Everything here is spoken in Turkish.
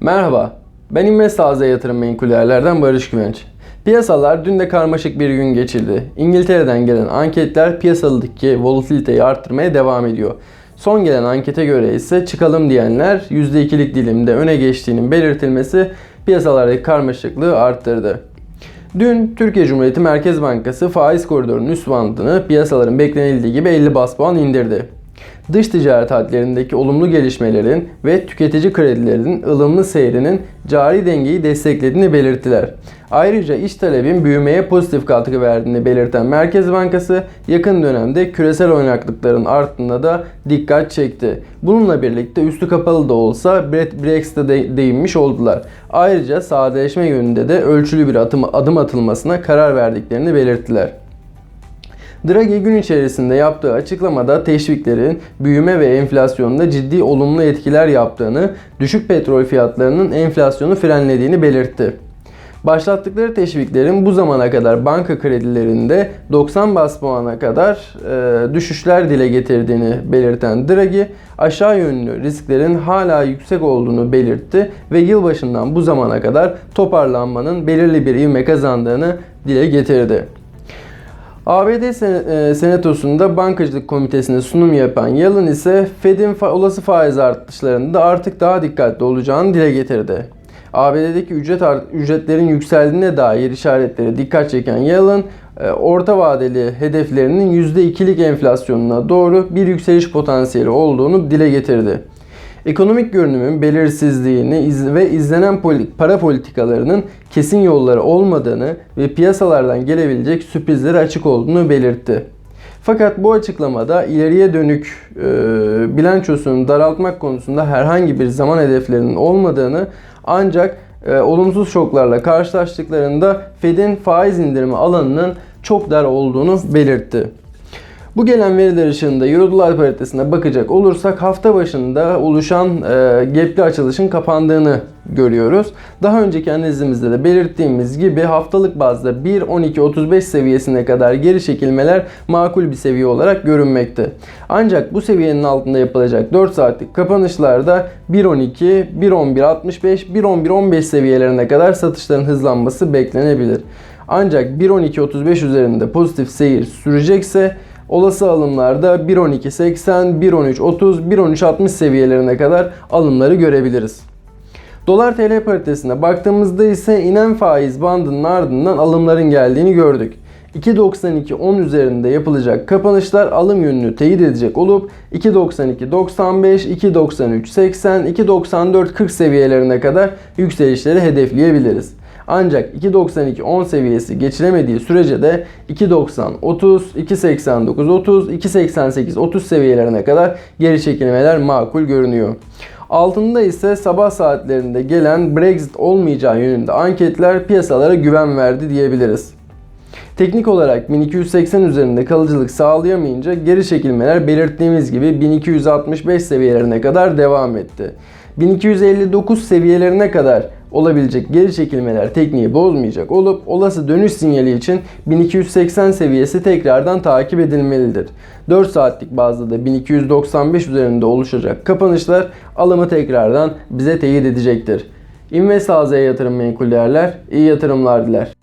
Merhaba, ben İnvest AZ Yatırım Menkul Yerler'den Barış Güvenç. Piyasalar dün de karmaşık bir gün geçirdi. İngiltere'den gelen anketler piyasadaki volatiliteyi arttırmaya devam ediyor. Son gelen ankete göre ise çıkalım diyenler %2'lik dilimde öne geçtiğinin belirtilmesi piyasalardaki karmaşıklığı arttırdı. Dün Türkiye Cumhuriyeti Merkez Bankası faiz koridorunun üst bandını piyasaların beklenildiği gibi 50 bas puan indirdi. Dış ticaret hadlerindeki olumlu gelişmelerin ve tüketici kredilerinin ılımlı seyrinin cari dengeyi desteklediğini belirttiler. Ayrıca iş talebin büyümeye pozitif katkı verdiğini belirten Merkez Bankası yakın dönemde küresel oynaklıkların arttığına da dikkat çekti. Bununla birlikte üstü kapalı da olsa Brexit'e de değinmiş oldular. Ayrıca sadeleşme yönünde de ölçülü bir adım atılmasına karar verdiklerini belirttiler. Draghi gün içerisinde yaptığı açıklamada teşviklerin büyüme ve enflasyonda ciddi olumlu etkiler yaptığını, düşük petrol fiyatlarının enflasyonu frenlediğini belirtti. Başlattıkları teşviklerin bu zamana kadar banka kredilerinde 90 bas puana kadar e, düşüşler dile getirdiğini belirten Draghi, aşağı yönlü risklerin hala yüksek olduğunu belirtti ve yılbaşından bu zamana kadar toparlanmanın belirli bir ivme kazandığını dile getirdi. ABD e, Senatosu'nda bankacılık komitesine sunum yapan Yellen ise Fed'in fa- olası faiz artışlarında artık daha dikkatli olacağını dile getirdi. ABD'deki ücret ücretlerin yükseldiğine dair işaretleri dikkat çeken Yellen, e, orta vadeli hedeflerinin %2'lik enflasyonuna doğru bir yükseliş potansiyeli olduğunu dile getirdi. Ekonomik görünümün belirsizliğini iz- ve izlenen para politikalarının kesin yolları olmadığını ve piyasalardan gelebilecek sürprizlere açık olduğunu belirtti. Fakat bu açıklamada ileriye dönük e, bilançosunu daraltmak konusunda herhangi bir zaman hedeflerinin olmadığını ancak e, olumsuz şoklarla karşılaştıklarında Fed'in faiz indirimi alanının çok dar olduğunu belirtti. Bu gelen veriler ışığında Euro paritesine bakacak olursak hafta başında oluşan e, gapli açılışın kapandığını görüyoruz. Daha önceki analizimizde de belirttiğimiz gibi haftalık bazda 1.12.35 seviyesine kadar geri çekilmeler makul bir seviye olarak görünmekte. Ancak bu seviyenin altında yapılacak 4 saatlik kapanışlarda 1.12, 1.11.65, 1.11.15 seviyelerine kadar satışların hızlanması beklenebilir. Ancak 1.12.35 üzerinde pozitif seyir sürecekse Olası alımlarda 1.12.80, 1.13.30, 1.13.60 seviyelerine kadar alımları görebiliriz. Dolar TL paritesine baktığımızda ise inen faiz bandının ardından alımların geldiğini gördük. 2.92.10 üzerinde yapılacak kapanışlar alım yönünü teyit edecek olup 2.92.95, 2.93.80, 2.94.40 seviyelerine kadar yükselişleri hedefleyebiliriz. Ancak 2.92.10 seviyesi geçilemediği sürece de 2.90.30, 2.89.30, 2.88.30 seviyelerine kadar geri çekilmeler makul görünüyor. Altında ise sabah saatlerinde gelen Brexit olmayacağı yönünde anketler piyasalara güven verdi diyebiliriz. Teknik olarak 1280 üzerinde kalıcılık sağlayamayınca geri çekilmeler belirttiğimiz gibi 1265 seviyelerine kadar devam etti. 1259 seviyelerine kadar olabilecek geri çekilmeler tekniği bozmayacak olup olası dönüş sinyali için 1280 seviyesi tekrardan takip edilmelidir. 4 saatlik bazda da 1295 üzerinde oluşacak kapanışlar alımı tekrardan bize teyit edecektir. İnvest AZ yatırım menkul değerler iyi yatırımlar diler.